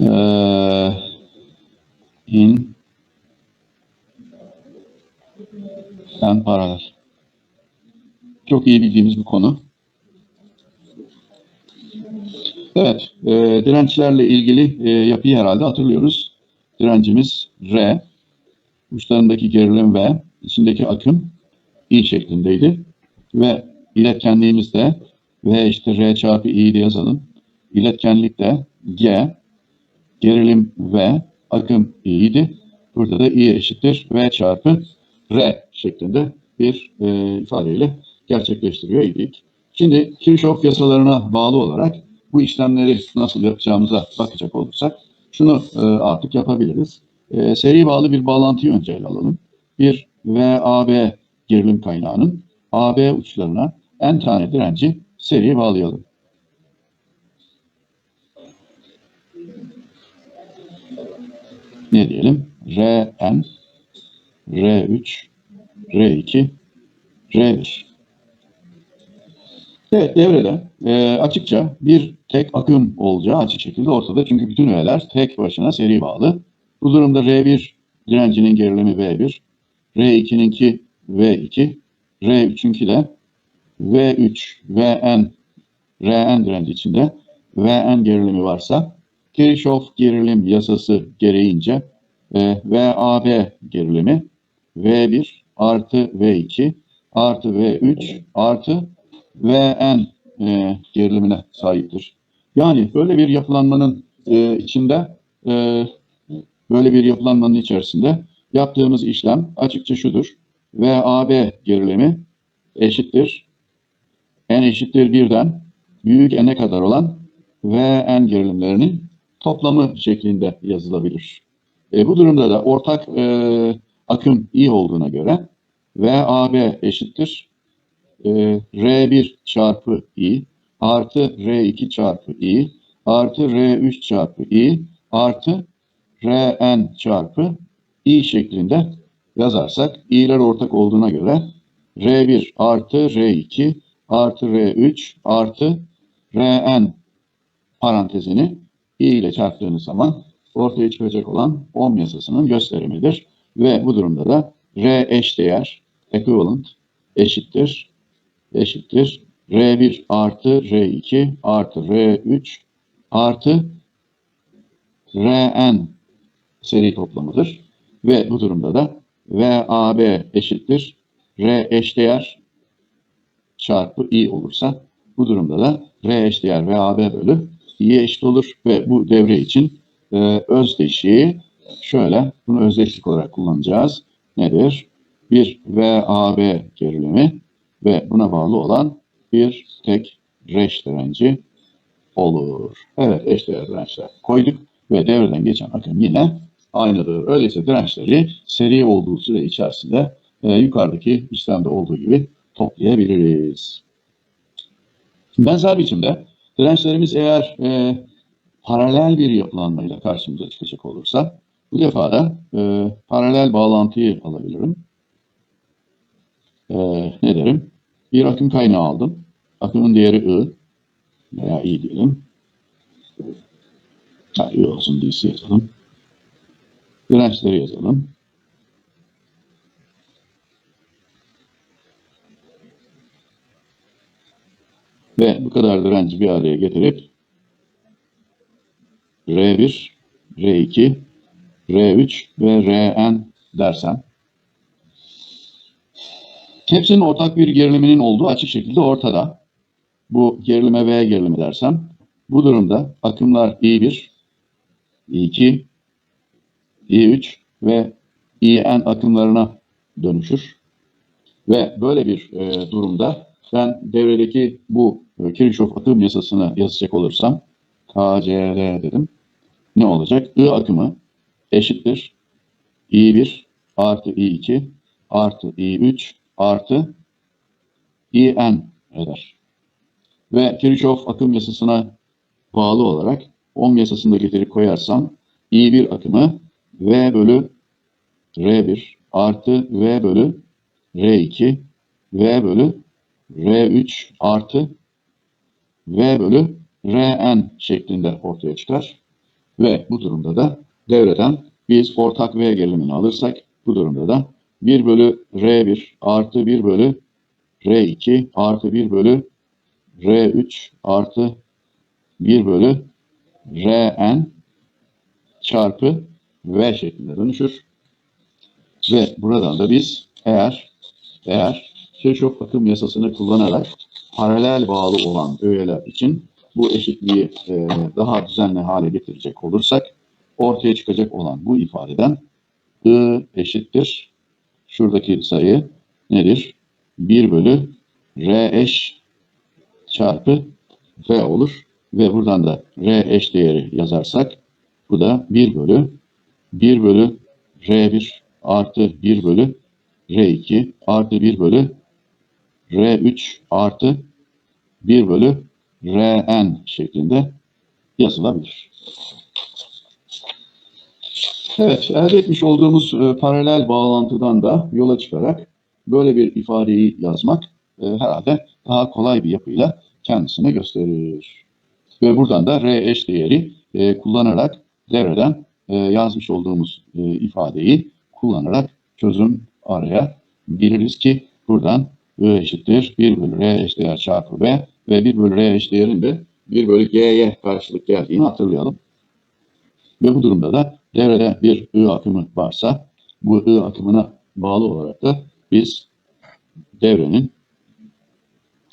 Ee, in en paralel. Çok iyi bildiğimiz bir konu. Evet, e, dirençlerle ilgili e, yapıyı herhalde hatırlıyoruz. Direncimiz R, uçlarındaki gerilim V, içindeki akım I şeklindeydi. Ve iletkenliğimiz de V işte R çarpı I diye yazalım. İletkenlik de G, gerilim V, akım I idi. Burada da I eşittir V çarpı R şeklinde bir e, ifadeyle gerçekleştiriyor idik. Şimdi Kirchhoff yasalarına bağlı olarak bu işlemleri nasıl yapacağımıza bakacak olursak şunu e, artık yapabiliriz. E, seri bağlı bir bağlantıyı önce ele alalım. Bir VAB gerilim kaynağının AB uçlarına n tane direnci seri bağlayalım. Ne diyelim? Rn, R3, R2, R1. Evet devrede e, açıkça bir tek akım olacağı açık şekilde ortada. Çünkü bütün öğeler tek başına seri bağlı. Bu durumda R1 direncinin gerilimi V1, R2'ninki V2, R3'ünki de V3, Vn, Rn direnci içinde Vn gerilimi varsa Kirchhoff gerilim yasası gereğince e, VAB gerilimi V1 artı V2 artı V3 artı Vn e, gerilimine sahiptir. Yani böyle bir yapılanmanın e, içinde e, böyle bir yapılanmanın içerisinde yaptığımız işlem açıkça şudur. VAB gerilimi eşittir n eşittir birden büyük n'e kadar olan Vn gerilimlerinin toplamı şeklinde yazılabilir. E, bu durumda da ortak e, akım i olduğuna göre VAB eşittir e, R1 çarpı i artı R2 çarpı i artı R3 çarpı i artı Rn çarpı i şeklinde yazarsak i'ler ortak olduğuna göre R1 artı R2 artı R3 artı Rn parantezini i ile çarptığınız zaman ortaya çıkacak olan ohm yasasının gösterimidir. Ve bu durumda da R eşdeğer equivalent eşittir eşittir R1 artı R2 artı R3 artı Rn seri toplamıdır. Ve bu durumda da VAB eşittir R eşdeğer çarpı i olursa bu durumda da R eşdeğer VAB bölü i'ye eşit olur ve bu devre için e, özdeşiği şöyle bunu özdeşlik olarak kullanacağız. Nedir? Bir VAB gerilimi ve buna bağlı olan bir tek reş direnci olur. Evet eşdeğer dirençler koyduk ve devreden geçen akım yine aynıdır. Öyleyse dirençleri seri olduğu süre içerisinde e, yukarıdaki işlemde olduğu gibi toplayabiliriz. Benzer biçimde dirençlerimiz eğer e, paralel bir yapılanmayla karşımıza çıkacak olursa bu defa da e, paralel bağlantıyı alabilirim. E, ne derim? Bir akım kaynağı aldım. Akımın değeri I veya I diyelim. Ha, I olsun DC yazalım. Dirençleri yazalım. Ve bu kadar direnci bir araya getirip R1, R2, R3 ve Rn dersem hepsinin ortak bir geriliminin olduğu açık şekilde ortada. Bu gerilime V gerilimi dersem bu durumda akımlar I1, I2, I3 ve IN akımlarına dönüşür. Ve böyle bir e, durumda ben devredeki bu e, Kirchhoff akım yasasını yazacak olursam KCR dedim. Ne olacak? I akımı eşittir. I1 artı I2 artı I3 artı IN eder. Ve Kirchhoff akım yasasına bağlı olarak ohm yasasını da getirip koyarsam I1 akımı V bölü R1 artı V bölü R2 V bölü R3 artı V bölü Rn şeklinde ortaya çıkar. Ve bu durumda da devreden biz ortak V gerilimini alırsak bu durumda da 1 bölü R1 artı 1 bölü R2 artı 1 bölü R3 artı 1 bölü Rn çarpı V şeklinde dönüşür. Ve buradan da biz eğer eğer Kirchhoff akım yasasını kullanarak paralel bağlı olan öğeler için bu eşitliği e, daha düzenli hale getirecek olursak ortaya çıkacak olan bu ifadeden I eşittir. Şuradaki sayı nedir? 1 bölü R eş çarpı V olur. Ve buradan da R eş değeri yazarsak bu da 1 bölü 1 bölü R1 artı 1 bölü R2 artı 1 bölü R3 artı 1 bölü Rn şeklinde yazılabilir. Evet, elde etmiş olduğumuz e, paralel bağlantıdan da yola çıkarak böyle bir ifadeyi yazmak e, herhalde daha kolay bir yapıyla kendisini gösterir. Ve buradan da R eş değeri e, kullanarak devreden e, yazmış olduğumuz e, ifadeyi kullanarak çözüm arayabiliriz ki buradan I eşittir 1 bölü R eşdeğer çarpı B ve 1 bölü R eşdeğerin de 1 bölü G'ye karşılık geldiğini hatırlayalım. Ve bu durumda da devrede bir I akımı varsa bu I akımına bağlı olarak da biz devrenin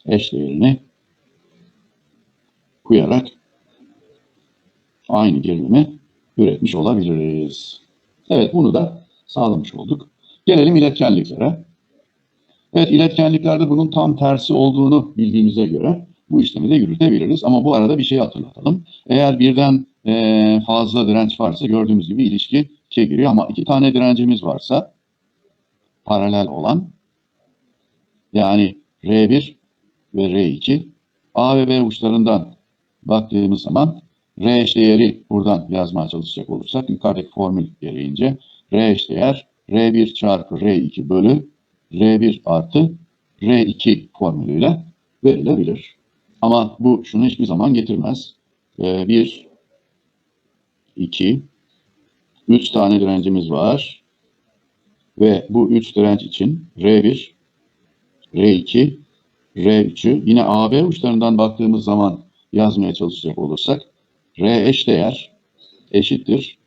eşdeğerini koyarak aynı gerilimi üretmiş olabiliriz. Evet bunu da sağlamış olduk. Gelelim iletkenliklere. Evet iletkenliklerde bunun tam tersi olduğunu bildiğimize göre bu işlemi de yürütebiliriz. Ama bu arada bir şey hatırlatalım. Eğer birden e, fazla direnç varsa gördüğümüz gibi ilişki 2'ye giriyor. Ama iki tane direncimiz varsa paralel olan yani R1 ve R2 A ve B uçlarından baktığımız zaman R eşdeğeri buradan yazmaya çalışacak olursak yukarıdaki formül gereğince R eşdeğer R1 çarpı R2 bölü R1 artı R2 formülüyle verilebilir. Ama bu şunu hiçbir zaman getirmez. Ee, 1, 2, 3 tane direncimiz var. Ve bu 3 direnç için R1, R2, R3'ü yine AB uçlarından baktığımız zaman yazmaya çalışacak olursak R eşdeğer eşittir.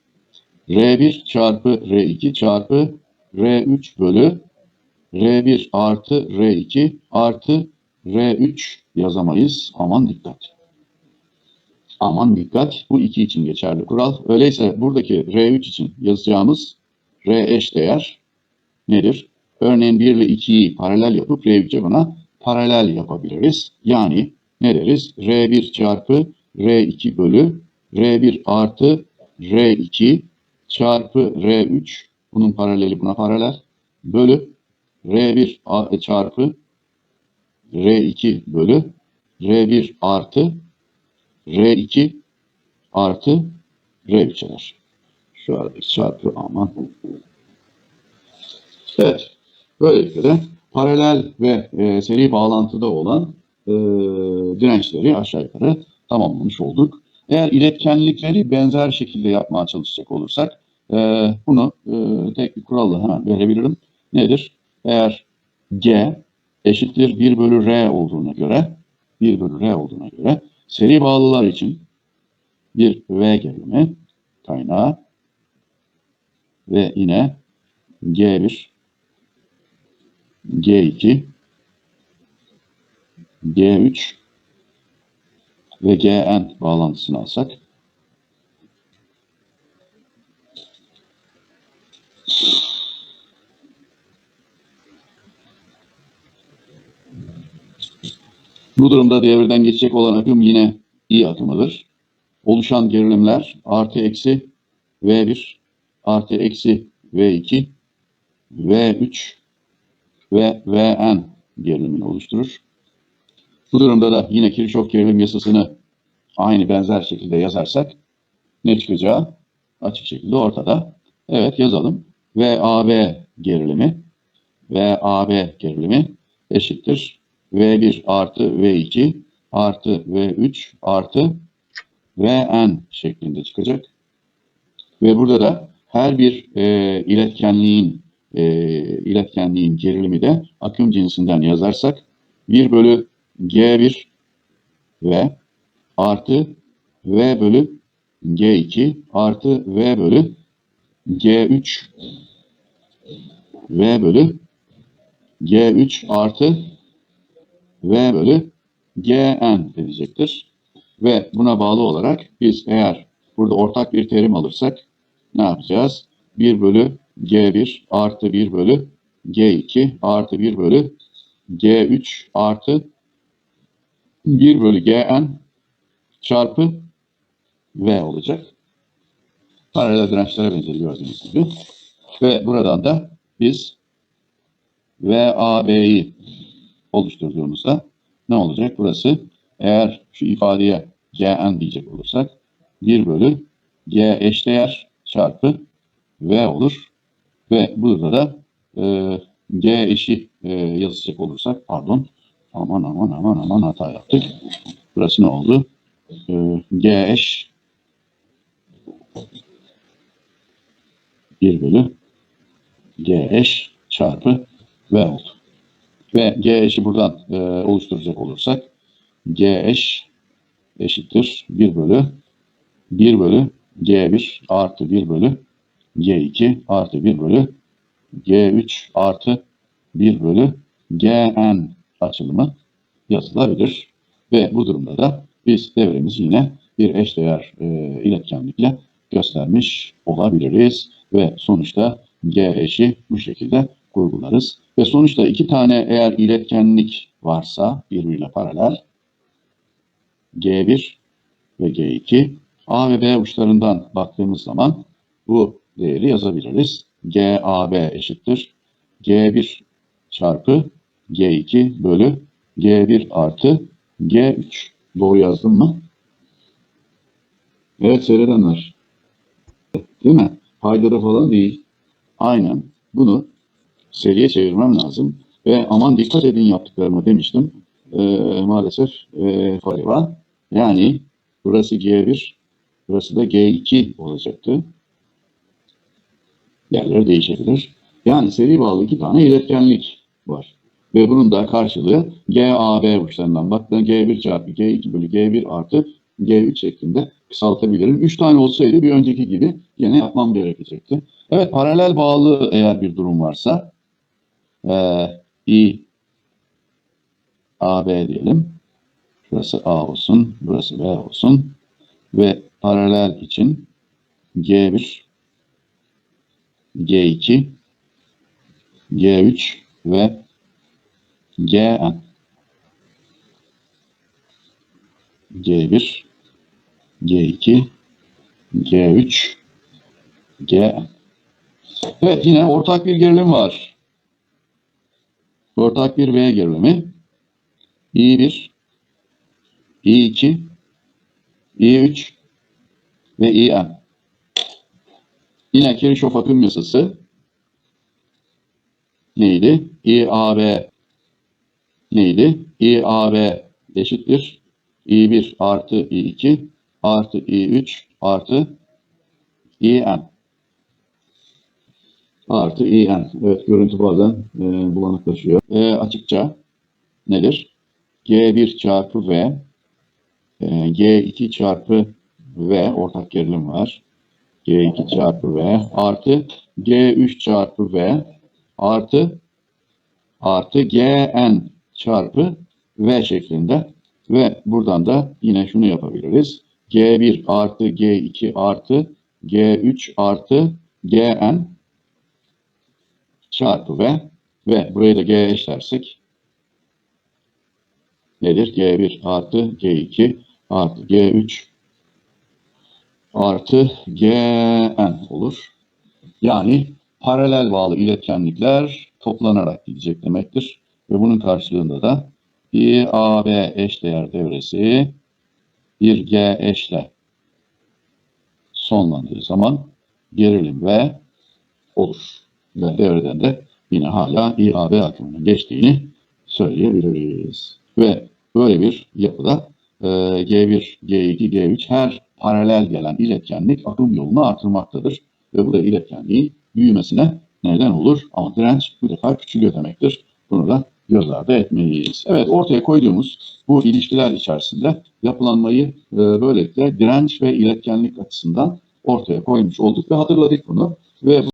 R1 çarpı R2 çarpı R3 bölü R1 artı R2 artı R3 yazamayız. Aman dikkat. Aman dikkat. Bu iki için geçerli kural. Öyleyse buradaki R3 için yazacağımız R eş değer nedir? Örneğin 1 ile 2'yi paralel yapıp R3'e buna paralel yapabiliriz. Yani ne deriz? R1 çarpı R2 bölü R1 artı R2 çarpı R3 bunun paraleli buna paralel bölü R1 çarpı R2 bölü R1 artı R2 artı R3 eder. Şu aradaki çarpı aman. Evet. Böylelikle de paralel ve e, seri bağlantıda olan e, dirençleri aşağı yukarı tamamlamış olduk. Eğer iletkenlikleri benzer şekilde yapmaya çalışacak olursak e, bunu e, tek bir kuralla hemen verebilirim. Nedir? Eğer G eşittir 1 bölü R olduğuna göre 1 bölü R olduğuna göre seri bağlılar için bir V gerilimi kaynağı ve yine G1 G2 G3 ve Gn bağlantısını alsak Bu durumda devreden geçecek olan akım yine I akımıdır. Oluşan gerilimler artı eksi V1 artı eksi V2 V3 ve Vn gerilimini oluşturur. Bu durumda da yine Kirchhoff gerilim yasasını aynı benzer şekilde yazarsak ne çıkacağı açık şekilde ortada. Evet yazalım. VAB gerilimi ve AB gerilimi eşittir. V1 artı V2 artı V3 artı Vn şeklinde çıkacak. Ve burada da her bir e, iletkenliğin e, iletkenliğin gerilimi de akım cinsinden yazarsak 1 bölü G1 ve artı V bölü G2 artı V bölü G3 V bölü G3 artı V bölü Gn edecektir. Ve buna bağlı olarak biz eğer burada ortak bir terim alırsak ne yapacağız? 1 bölü G1 artı 1 bölü G2 artı 1 bölü G3 artı 1 bölü Gn çarpı V olacak. Paralel dirençlere benzeri gördüğünüz gibi. Ve buradan da biz VAB'yi oluşturduğumuzda ne olacak? Burası eğer şu ifadeye Gn diyecek olursak 1 bölü G eşdeğer çarpı V olur. Ve burada da e, G eşi e, yazacak olursak pardon aman aman aman aman hata yaptık. Burası ne oldu? E, G eş 1 bölü G eş çarpı V oldu. Ve G eşi buradan e, oluşturacak olursak G eş eşittir 1 bölü 1 bölü G1 artı 1 bölü G2 artı 1 bölü G3 artı 1 bölü Gn açılımı yazılabilir. Ve bu durumda da biz devremizi yine bir eşdeğer e, iletkenlikle göstermiş olabiliriz. Ve sonuçta G eşi bu şekilde kurgularız. Ve sonuçta iki tane eğer iletkenlik varsa birbiriyle paralel G1 ve G2 A ve B uçlarından baktığımız zaman bu değeri yazabiliriz. GAB eşittir. G1 çarpı G2 bölü G1 artı G3. Doğru yazdım mı? Evet seyredenler. Değil mi? Paydada falan değil. Aynen. Bunu seriye çevirmem lazım. Ve aman dikkat edin yaptıklarıma demiştim. Ee, maalesef e, fayda. Yani burası G1, burası da G2 olacaktı. Yerleri değişebilir. Yani seri bağlı iki tane iletkenlik var. Ve bunun da karşılığı GAB uçlarından baktığında G1 çarpı G2 bölü G1 artı G3 şeklinde kısaltabilirim. 3 tane olsaydı bir önceki gibi yine yapmam gerekecekti. Evet paralel bağlı eğer bir durum varsa e, I AB diyelim. Şurası A olsun, burası B olsun. Ve paralel için G1, G2, G3 ve Gn. G1, G2, G3, Gn. Evet yine ortak bir gerilim var. Ortak bir V gerilimi. I1, I2, I3 ve IN. Yine Kirchhoff akım yasası neydi? IAB neydi? IAB eşittir. I1 artı I2 artı I3 artı IN. Artı IN. Evet görüntü bazen e, bulanıklaşıyor. E, açıkça nedir? G1 çarpı V e, G2 çarpı V ortak gerilim var. G2 çarpı V artı G3 çarpı V artı artı Gn çarpı V şeklinde ve buradan da yine şunu yapabiliriz. G1 artı G2 artı G3 artı Gn çarpı V ve burayı da G eşlersek nedir? G1 artı G2 artı G3 artı Gn olur. Yani paralel bağlı iletkenlikler toplanarak gidecek demektir. Ve bunun karşılığında da bir AB eşdeğer devresi bir G eşle sonlandığı zaman gerilim V olur. Ve devreden de yine hala İAB akımının geçtiğini söyleyebiliriz. Ve böyle bir yapıda e, G1, G2, G3 her paralel gelen iletkenlik akım yolunu artırmaktadır. Ve bu da iletkenliğin büyümesine neden olur. Ama direnç bu defa küçülüyor demektir. Bunu da göz ardı etmeliyiz. Evet ortaya koyduğumuz bu ilişkiler içerisinde yapılanmayı e, böylelikle direnç ve iletkenlik açısından ortaya koymuş olduk ve hatırladık bunu. Ve